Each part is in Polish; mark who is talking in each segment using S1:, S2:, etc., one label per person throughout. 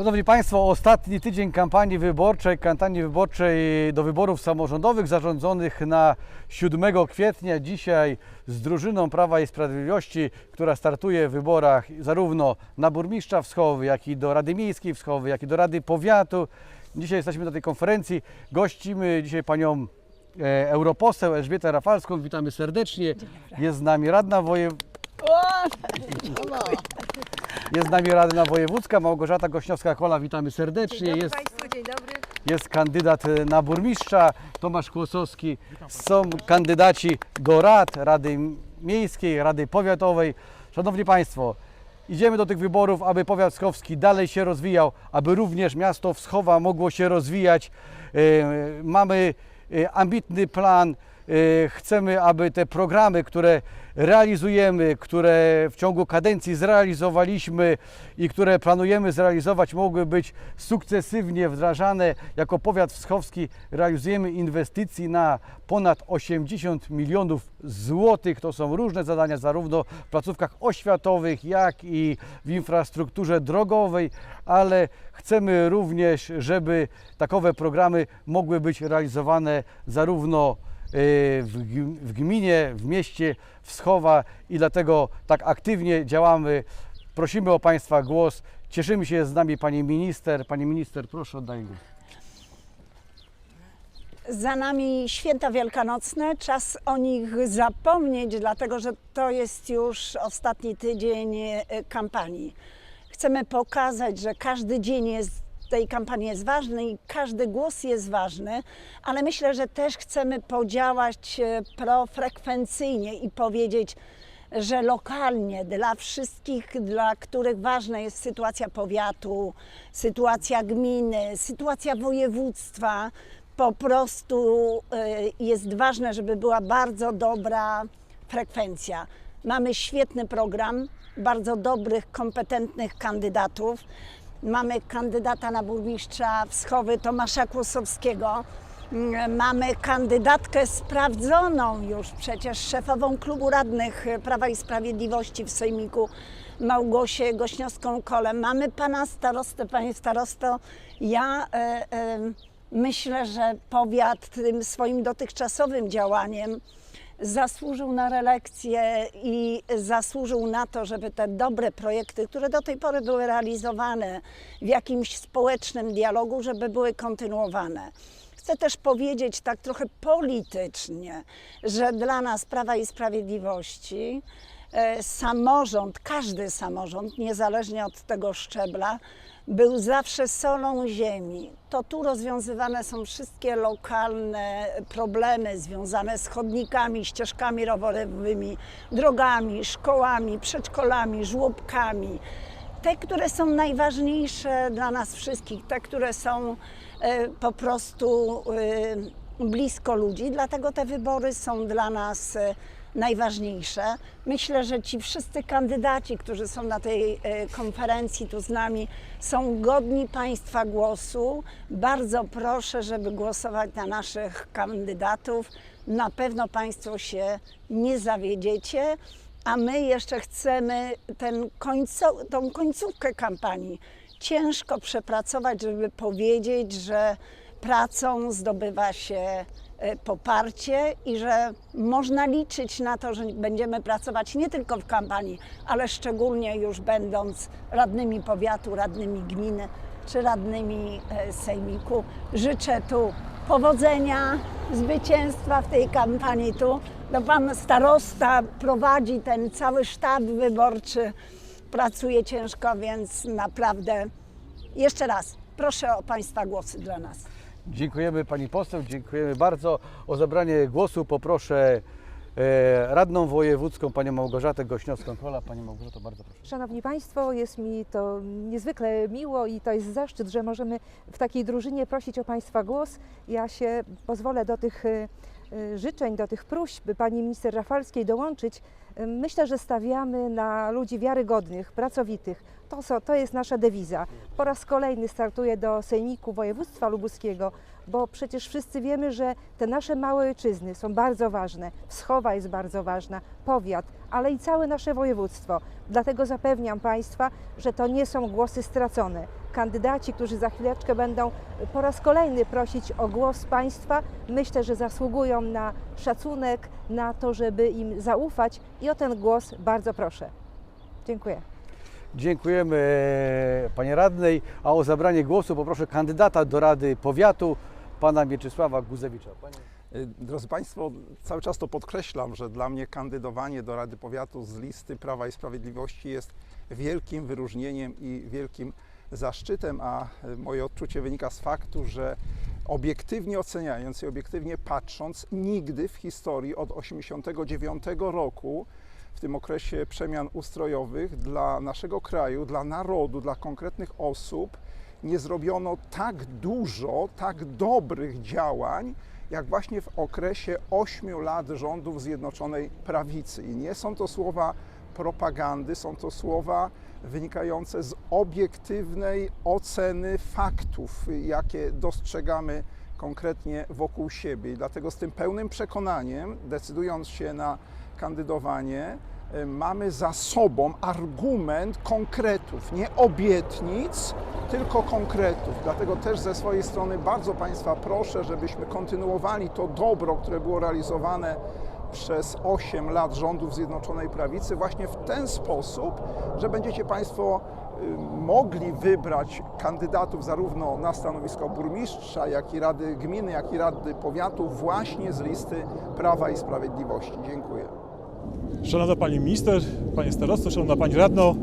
S1: Szanowni Państwo, ostatni tydzień kampanii wyborczej, kampanii wyborczej do wyborów samorządowych zarządzonych na 7 kwietnia. Dzisiaj z drużyną Prawa i Sprawiedliwości, która startuje w wyborach zarówno na burmistrza Wschowy, jak i do Rady Miejskiej Wschowy, jak i do Rady Powiatu. Dzisiaj jesteśmy na tej konferencji. Gościmy dzisiaj panią e, europoseł Elżbietę Rafalską. Witamy serdecznie. Jest z nami radna wojewódzka. Jest z nami radna wojewódzka Małgorzata Gośniowska-Kola. Witamy serdecznie.
S2: Dzień dobry
S1: Jest,
S2: Państwu, dzień dobry.
S1: jest kandydat e, na burmistrza Tomasz Kłosowski. Są kandydaci do rad, Rady Miejskiej, Rady Powiatowej. Szanowni Państwo, idziemy do tych wyborów, aby powiat wschowski dalej się rozwijał, aby również miasto Wschowa mogło się rozwijać. E, Mamy e, ambitny plan. E, Chcemy, aby te programy, które realizujemy, które w ciągu kadencji zrealizowaliśmy i które planujemy zrealizować, mogły być sukcesywnie wdrażane. Jako powiat wschowski realizujemy inwestycji na ponad 80 milionów złotych. To są różne zadania, zarówno w placówkach oświatowych, jak i w infrastrukturze drogowej, ale chcemy również, żeby takowe programy mogły być realizowane zarówno y, w gm- w gminie, w mieście Wschowa i dlatego tak aktywnie działamy. Prosimy o Państwa głos. Cieszymy się z nami Pani Minister. Pani Minister, proszę oddaję głos.
S2: Za nami święta wielkanocne, czas o nich zapomnieć, dlatego że to jest już ostatni tydzień e, kampanii. Chcemy pokazać, że każdy dzień jest, tej kampanii jest ważny i każdy głos jest ważny, ale myślę, że też chcemy podziałać e, profrekwencyjnie i powiedzieć, że lokalnie dla wszystkich, dla których ważna jest sytuacja powiatu, sytuacja gminy, sytuacja województwa, po prostu y, jest ważne, żeby była bardzo dobra frekwencja. Mamy świetny program, bardzo dobrych, kompetentnych kandydatów. Mamy kandydata na burmistrza Wschowy Tomasza Kłosowskiego. Mm, Mamy kandydatkę sprawdzoną już przecież szefową klubu radnych Prawa i Sprawiedliwości w Sejmiku Małgosię Gośniowską-Kolę. Mamy pana starostę, panie starosto. Ja e, e, myślę, że powiat tym swoim dotychczasowym działaniem zasłużył na reelekcję i zasłużył na to, żeby te dobre projekty, które do tej pory były realizowane w jakimś społecznym dialogu, żeby były kontynuowane. Chcę też powiedzieć tak trochę politycznie, że dla nas Prawa i Sprawiedliwości e, samorząd, każdy samorząd, niezależnie od tego szczebla, był zawsze solą ziemi. To tu rozwiązywane są wszystkie lokalne problemy związane z chodnikami, ścieżkami rowerowymi, drogami, szkołami, przedszkolami, żłobkami. Te, które są najważniejsze dla nas wszystkich, te, które są e, po prostu e, blisko ludzi, dlatego te wybory są dla nas e, najważniejsze. Myślę, że ci wszyscy kandydaci, którzy są na tej e, konferencji tu z nami, są godni Państwa głosu. Bardzo proszę, żeby głosować na naszych kandydatów. Na pewno Państwo się nie zawiedziecie. A my jeszcze chcemy ten końco, tą końcówkę kampanii ciężko przepracować, żeby powiedzieć, że pracą zdobywa się e, poparcie i że można liczyć na to, że będziemy pracować nie tylko w kampanii, ale szczególnie już będąc radnymi powiatu, radnymi gminy czy radnymi e, sejmiku. Życzę tu powodzenia, zwycięstwa w tej kampanii tu. No pan starosta prowadzi ten cały sztab wyborczy, pracuje ciężko, więc naprawdę jeszcze raz proszę o Państwa głosy dla nas.
S1: Dziękujemy Pani Poseł, dziękujemy bardzo. O zabranie głosu poproszę e, radną wojewódzką Panią Małgorzatę Gośniowską-Kola. Pani Małgorzato, bardzo proszę.
S3: Szanowni Państwo, jest mi to niezwykle miło i to jest zaszczyt, że możemy w takiej drużynie prosić o Państwa głos. Ja się pozwolę do tych y, życzeń, do tych próśb Pani Minister Rafalskiej dołączyć. Y, Myślę, że stawiamy na ludzi wiarygodnych, pracowitych. To, to jest nasza dewiza. Po raz kolejny startuję do Sejmiku Województwa Lubuskiego, bo przecież wszyscy wiemy, że te nasze małe ojczyzny są bardzo ważne. Wschowa jest bardzo ważna, powiat, ale i całe nasze województwo. Dlatego zapewniam Państwa, że to nie są głosy stracone. Kandydaci, którzy za chwileczkę będą po raz kolejny prosić o głos Państwa, myślę, że zasługują na szacunek, na to, żeby im zaufać i o ten głos bardzo proszę. Dziękuję.
S1: Dziękujemy e, Panie Radnej, a o zabranie głosu poproszę kandydata do Rady Powiatu, Pana Mieczysława Guzewicza. Panie...
S4: Y, Drodzy Państwo, cały czas to podkreślam, że dla mnie kandydowanie do Rady Powiatu z listy Prawa i Sprawiedliwości jest wielkim wyróżnieniem i wielkim zaszczytem, a y, moje odczucie wynika z faktu, że obiektywnie oceniając i obiektywnie patrząc, nigdy w historii od 1989 roku w tym okresie przemian ustrojowych dla naszego kraju, dla narodu, dla konkretnych osób nie zrobiono tak dużo, tak dobrych działań, jak właśnie w okresie 8 lat rządów Zjednoczonej Prawicy. I nie są to słowa propagandy, są to słowa wynikające z obiektywnej oceny faktów, jakie dostrzegamy konkretnie wokół siebie. I dlatego z tym pełnym przekonaniem, decydując się na kandydowanie, mamy za sobą argument konkretów, nie obietnic, tylko konkretów. Dlatego też ze swojej strony bardzo Państwa proszę, żebyśmy kontynuowali to dobro, które było realizowane przez 8 lat rządów Zjednoczonej Prawicy właśnie w ten sposób, że będziecie Państwo y, mogli wybrać kandydatów zarówno na stanowisko burmistrza, jak i Rady Gminy, jak i Rady Powiatu właśnie z listy Prawa i Sprawiedliwości. Dziękuję.
S5: Szanowna Pani Minister, Panie Starosto, Szanowna Pani Radno,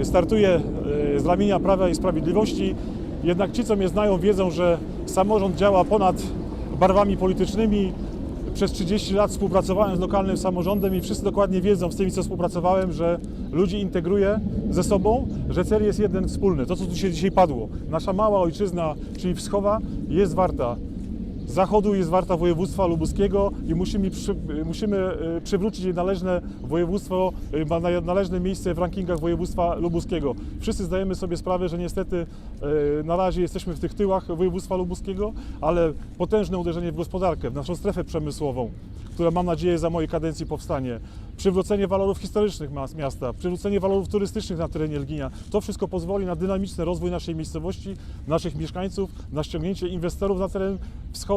S5: y, startuję y, z ramienia Prawa i Sprawiedliwości. Jednak ci, co mnie znają, wiedzą, że samorząd działa ponad barwami politycznymi. Przez 30 lat współpracowałem z lokalnym samorządem i wszyscy dokładnie wiedzą, z tymi, co współpracowałem, że ludzi integruję ze sobą, że cel jest jeden wspólny. To, co tu się dzisiaj padło. Nasza mała ojczyzna, czyli Wschowa, jest warta zachodu jest warta województwa lubuskiego i musimy, musimy e, przywrócić jej należne województwo, na- należne miejsce w rankingach województwa lubuskiego. Wszyscy zdajemy sobie sprawę, że niestety e, na razie jesteśmy w tych tyłach województwa lubuskiego, ale potężne uderzenie w gospodarkę, w naszą strefę przemysłową, która mam nadzieję za mojej kadencji powstanie. Przywrócenie walorów historycznych miasta, przywrócenie walorów turystycznych na terenie Lginia. To wszystko pozwoli na dynamiczny rozwój naszej miejscowości, naszych mieszkańców, na ściągnięcie inwestorów na teren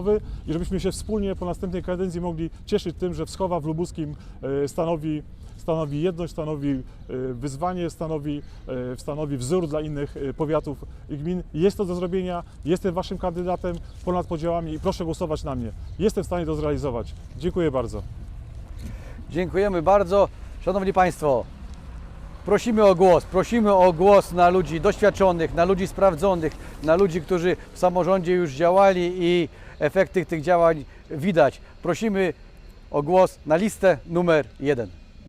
S5: Wschowy i żebyśmy się wspólnie po następnej kadencji mogli cieszyć tym, że Wschowa w Lubuskim e, stanowi, stanowi jedność, stanowi e, wyzwanie, stanowi, e, stanowi wzór dla innych powiatów i gmin. Jest to do zrobienia, jestem Waszym kandydatem ponad podziałami i proszę głosować na mnie. Jestem w stanie to zrealizować. Dziękuję bardzo.
S1: Dziękujemy bardzo. Szanowni Państwo, prosimy o głos. Prosimy o głos na ludzi doświadczonych, na ludzi sprawdzonych, na ludzi, którzy w samorządzie już działali i efekty tych działań widać. Prosimy o głos na listę numer jeden.